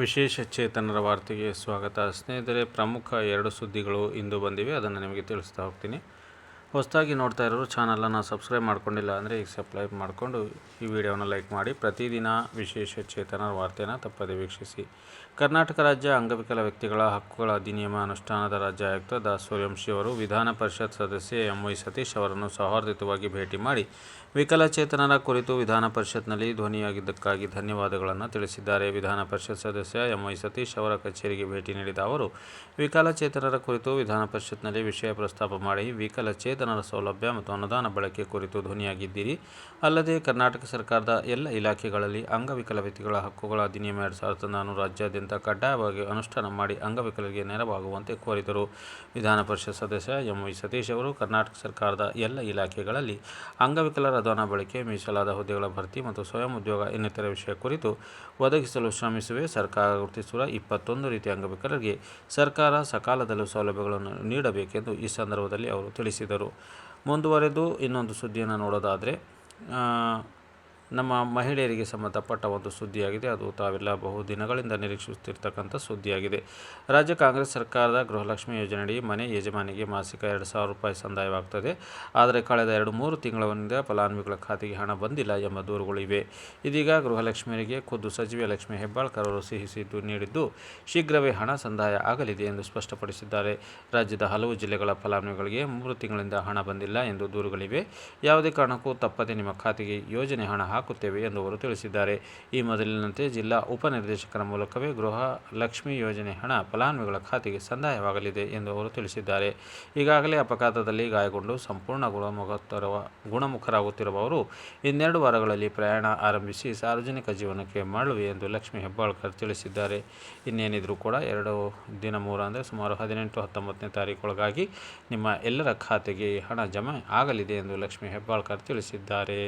ವಿಶೇಷ ಚೇತನರ ವಾರ್ತೆಗೆ ಸ್ವಾಗತ. ಸ್ನೇಹಿತರೆ ಪ್ರಮುಖ ಎರಡು ಸುದ್ದಿಗಳು ಇಂದು ಬಂದಿವೆ. ಅದನ್ನು ನಿಮಗೆ ತಿಳಿಸ್ತಾ ಹೋಗ್ತೀನಿ. ಹೊಸದಾಗಿ ನೋಡ್ತಾ ಇರೋರು ಚಾನಲನ್ನು ಸಬ್ಸ್ಕ್ರೈಬ್ ಮಾಡ್ಕೊಂಡಿಲ್ಲ ಅಂದರೆ ಈಗ ಸಬ್ಸ್ಕ್ರೈಬ್ ಮಾಡಿಕೊಂಡು ಈ ವಿಡಿಯೋನ ಲೈಕ್ ಮಾಡಿ. ಪ್ರತಿದಿನ ವಿಶೇಷ ಚೇತನ ವಾರ್ತೆಯನ್ನು ತಪ್ಪದೆ ವೀಕ್ಷಿಸಿ. ಕರ್ನಾಟಕ ರಾಜ್ಯ ಅಂಗವಿಕಲ ವ್ಯಕ್ತಿಗಳ ಹಕ್ಕುಗಳ ಅಧಿನಿಯಮ ಅನುಷ್ಠಾನದ ರಾಜ್ಯ ಆಯುಕ್ತ ದಾ ಅವರು ವಿಧಾನ ಪರಿಷತ್ ಸದಸ್ಯ ಎಂ ವೈ ಸತೀಶ್ ಅವರನ್ನು ಸೌಹಾರ್ದಯುತವಾಗಿ ಭೇಟಿ ಮಾಡಿ ವಿಕಲಚೇತನರ ಕುರಿತು ವಿಧಾನ ಪರಿಷತ್ನಲ್ಲಿ ಧ್ವನಿಯಾಗಿದ್ದಕ್ಕಾಗಿ ಧನ್ಯವಾದಗಳನ್ನು ತಿಳಿಸಿದ್ದಾರೆ. ವಿಧಾನ ಪರಿಷತ್ ಸದಸ್ಯ ಎಂ ವೈ ಸತೀಶ್ ಅವರ ಕಚೇರಿಗೆ ಭೇಟಿ ನೀಡಿದ ಅವರು ವಿಕಲಚೇತನರ ಕುರಿತು ವಿಧಾನ ಪರಿಷತ್ನಲ್ಲಿ ವಿಷಯ ಪ್ರಸ್ತಾಪ ಮಾಡಿ ವಿಕಲಚೇತನರ ಸೌಲಭ್ಯ ಮತ್ತು ಅನುದಾನ ಬಳಕೆ ಕುರಿತು ಧ್ವನಿಯಾಗಿದ್ದೀರಿ. ಅಲ್ಲದೆ ಕರ್ನಾಟಕ ಸರ್ಕಾರದ ಎಲ್ಲ ಇಲಾಖೆಗಳಲ್ಲಿ ಅಂಗವಿಕಲ ವ್ಯಕ್ತಿಗಳ ಹಕ್ಕುಗಳ ಅಧಿನಿಯಮ ಎರಡು ಸಾವಿರದ ನಾನು ರಾಜ್ಯಾದ್ಯಂತ ಕಡ್ಡಾಯವಾಗಿ ಅನುಷ್ಠಾನ ಮಾಡಿ ಅಂಗವಿಕಲರಿಗೆ ನೆರವಾಗುವಂತೆ ಕೋರಿದರು. ವಿಧಾನ ಪರಿಷತ್ ಸದಸ್ಯ ಎಂ ವಿ ಸತೀಶ್ ಅವರು ಕರ್ನಾಟಕ ಸರ್ಕಾರದ ಎಲ್ಲ ಇಲಾಖೆಗಳಲ್ಲಿ ಅಂಗವಿಕಲರ ಅನುದಾನ ಬಳಕೆ, ಮೀಸಲಾದ ಹುದ್ದೆಗಳ ಭರ್ತಿ ಮತ್ತು ಸ್ವಯಂ ಉದ್ಯೋಗ ಇನ್ನಿತರ ವಿಷಯ ಕುರಿತು ಒದಗಿಸಲು ಶ್ರಮಿಸುವೆ. ಸರ್ಕಾರ ಗುರುತಿಸುವ ಇಪ್ಪತ್ತೊಂದು ರೀತಿಯ ಅಂಗವಿಕಲರಿಗೆ ಸರ್ಕಾರ ಸಕಾಲದಲ್ಲೂ ಸೌಲಭ್ಯಗಳನ್ನು ನೀಡಬೇಕೆಂದು ಈ ಸಂದರ್ಭದಲ್ಲಿ ಅವರು ತಿಳಿಸಿದರು. ಮುಂದುವರೆದು ಇನ್ನೊಂದು ಸುದ್ದಿಯನ್ನು ನೋಡೋದಾದರೆ ನಮ್ಮ ಮಹಿಳೆಯರಿಗೆ ಸಂಬಂಧಪಟ್ಟ ಒಂದು ಸುದ್ದಿಯಾಗಿದೆ. ಅದು ತಾವೆಲ್ಲ ಬಹು ದಿನಗಳಿಂದ ನಿರೀಕ್ಷಿಸುತ್ತಿರ್ತಕ್ಕಂಥ ಸುದ್ದಿಯಾಗಿದೆ. ರಾಜ್ಯ ಕಾಂಗ್ರೆಸ್ ಸರ್ಕಾರದ ಗೃಹಲಕ್ಷ್ಮಿ ಯೋಜನೆಯಡಿ ಮನೆ ಯಜಮಾನಿಗೆ ಮಾಸಿಕ ಎರಡು ಸಾವಿರ ರೂಪಾಯಿ ಸಂದಾಯವಾಗ್ತದೆ. ಆದರೆ ಕಳೆದ ಎರಡು ಮೂರು ತಿಂಗಳಿಂದ ಫಲಾನುಭವಿಗಳ ಖಾತೆಗೆ ಹಣ ಬಂದಿಲ್ಲ ಎಂಬ ದೂರುಗಳಿವೆ ಇದೀಗ ಗೃಹಲಕ್ಷ್ಮಿಯರಿಗೆ ಖುದ್ದು ಸಚಿವೆ ಲಕ್ಷ್ಮೀ ಹೆಬ್ಬಾಳ್ಕರ್ ಅವರು ಸಿಹಿ ಸಿದ್ದು ನೀಡಿದ್ದು, ಶೀಘ್ರವೇ ಹಣ ಸಂದಾಯ ಆಗಲಿದೆ ಎಂದು ಸ್ಪಷ್ಟಪಡಿಸಿದ್ದಾರೆ. ರಾಜ್ಯದ ಹಲವು ಜಿಲ್ಲೆಗಳ ಫಲಾನುಭವಿಗಳಿಗೆ ಮೂರು ತಿಂಗಳಿಂದ ಹಣ ಬಂದಿಲ್ಲ ಎಂದು ದೂರುಗಳಿವೆ. ಯಾವುದೇ ಕಾರಣಕ್ಕೂ ತಪ್ಪದೆ ನಿಮ್ಮ ಖಾತೆಗೆ ಯೋಜನೆ ಹಣ ಹಾಕುತ್ತೇವೆ ಎಂದು ಅವರು ತಿಳಿಸಿದ್ದಾರೆ. ಈ ಮೊದಲಿನಂತೆ ಜಿಲ್ಲಾ ಉಪನಿರ್ದೇಶಕರ ಮೂಲಕವೇ ಗೃಹ ಲಕ್ಷ್ಮಿ ಯೋಜನೆ ಹಣ ಫಲಾನುಭವಿಗಳ ಖಾತೆಗೆ ಸಂದಾಯವಾಗಲಿದೆ ಎಂದು ಅವರು ತಿಳಿಸಿದ್ದಾರೆ. ಈಗಾಗಲೇ ಅಪಘಾತದಲ್ಲಿ ಗಾಯಗೊಂಡು ಸಂಪೂರ್ಣ ಗುಣಮುಖರ ಗುಣಮುಖರಾಗುತ್ತಿರುವವರು ಇನ್ನೆರಡು ವಾರಗಳಲ್ಲಿ ಪ್ರಯಾಣ ಆರಂಭಿಸಿ ಸಾರ್ವಜನಿಕ ಜೀವನಕ್ಕೆ ಮರಳುವೆ ಎಂದು ಲಕ್ಷ್ಮಿ ಹೆಬ್ಬಾಳ್ಕರ್ ತಿಳಿಸಿದ್ದಾರೆ. ಇನ್ನೇನಿದ್ರು ಕೂಡ ಎರಡು ದಿನ ಮೂರು ಅಂದರೆ ಸುಮಾರು ಹದಿನೆಂಟು ಹತ್ತೊಂಬತ್ತನೇ ತಾರೀಕೊಳಗಾಗಿ ನಿಮ್ಮ ಎಲ್ಲರ ಖಾತೆಗೆ ಹಣ ಜಮೆ ಆಗಲಿದೆ ಎಂದು ಲಕ್ಷ್ಮಿ ಹೆಬ್ಬಾಳ್ಕರ್ ತಿಳಿಸಿದ್ದಾರೆ.